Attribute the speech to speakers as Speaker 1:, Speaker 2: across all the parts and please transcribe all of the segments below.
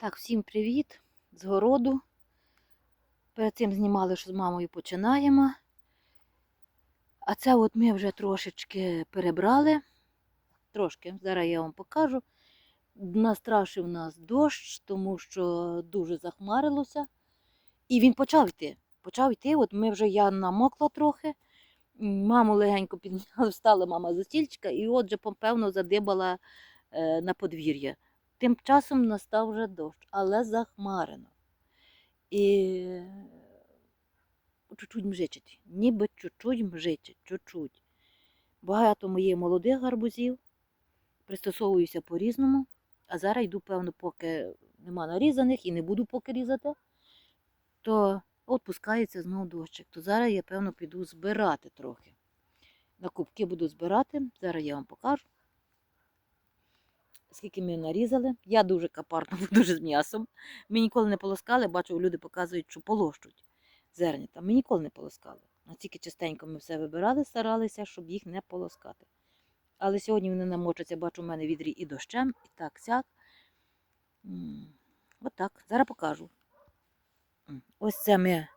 Speaker 1: Так, всім привіт з городу. Перед цим знімали, що з мамою починаємо. А це от ми вже трошечки перебрали. Трошки, зараз я вам покажу. Настрашив нас дощ, тому що дуже захмарилося. І він почав йти. Почав йти. От ми вже я намокла трохи. Маму легенько підняла, встала мама з стільчика, і отже, певно, задибала е, на подвір'я. Тим часом настав вже дощ, але захмарено. І чуть-чуть мжичить, ніби чуть-чуть мжичить, чуть-чуть. Багато моїх молодих гарбузів, пристосовуюся по-різному. А зараз йду, певно, поки нема нарізаних і не буду поки різати, то от пускається знову дощик. То зараз я, певно, піду збирати трохи. На кубки буду збирати, зараз я вам покажу скільки ми нарізали. Я дуже капарна, дуже з м'ясом. Ми ніколи не полоскали, бачу, люди показують, що полощуть зернята. Ми ніколи не полоскали. Настільки частенько ми все вибирали, старалися, щоб їх не полоскати. Але сьогодні вони намочаться, бачу, в мене відрі і дощем, і так сяк. Отак. Зараз покажу. Ось це ми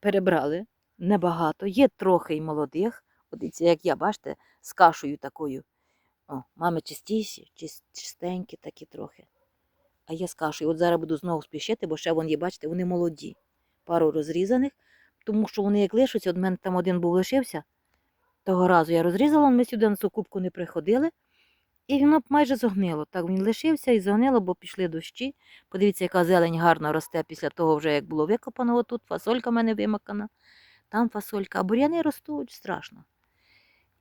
Speaker 1: перебрали небагато. Є трохи й молодих. От як я, бачите, з кашею такою. О, мами чистіші, чистенькі такі трохи. А я з кашею. От зараз буду знову спішити, бо ще вон є, бачите, вони молоді. Пару розрізаних, тому що вони як лишаться, от мене там один був лишився. Того разу я розрізала, ми сюди на цю кубку не приходили. І воно майже зогнило. Так він лишився і зогнило, бо пішли дощі. Подивіться, яка зелень гарно росте після того, вже як було викопано отут. Фасолька в мене вимакана, там фасолька. А бур'яни ростуть страшно.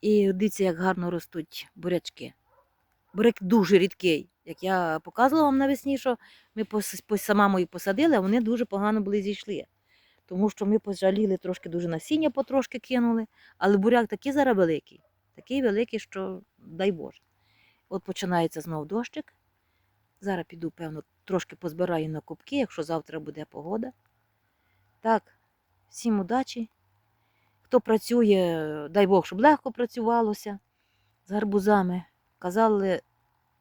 Speaker 1: І дивіться, як гарно ростуть бурячки. Буряк дуже рідкий. Як я показувала вам навесні, що ми сама мої посадили, а вони дуже погано були зійшли. Тому що ми пожаліли трошки дуже насіння потрошки кинули, але буряк такий зараз великий, такий великий, що дай Боже. От починається знов дощик. Зараз піду, певно, трошки позбираю на кубки, якщо завтра буде погода. Так, всім удачі. Хто працює, дай Бог, щоб легко працювалося з гарбузами. Казали,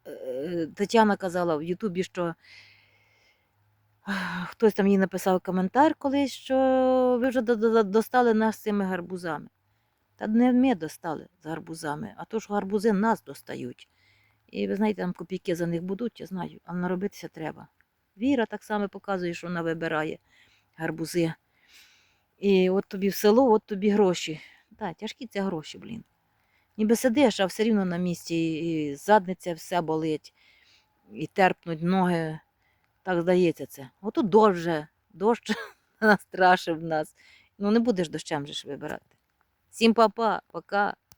Speaker 1: е, Тетяна казала в Ютубі, що хтось там їй написав коментар колись, що ви вже до- до- достали нас цими гарбузами. Та не ми достали з гарбузами, а то ж гарбузи нас достають. І ви знаєте, там копійки за них будуть, я знаю, а наробитися треба. Віра так само показує, що вона вибирає гарбузи. І от тобі в село, от тобі гроші. Так, тяжкі це гроші, блін. Ніби сидиш, а все рівно на місці, і задниця все болить, і терпнуть ноги. Так здається це. Ото дощ вже, дощ настрашив нас. Ну не будеш дощем же ж вибирати. Всім папа, пока.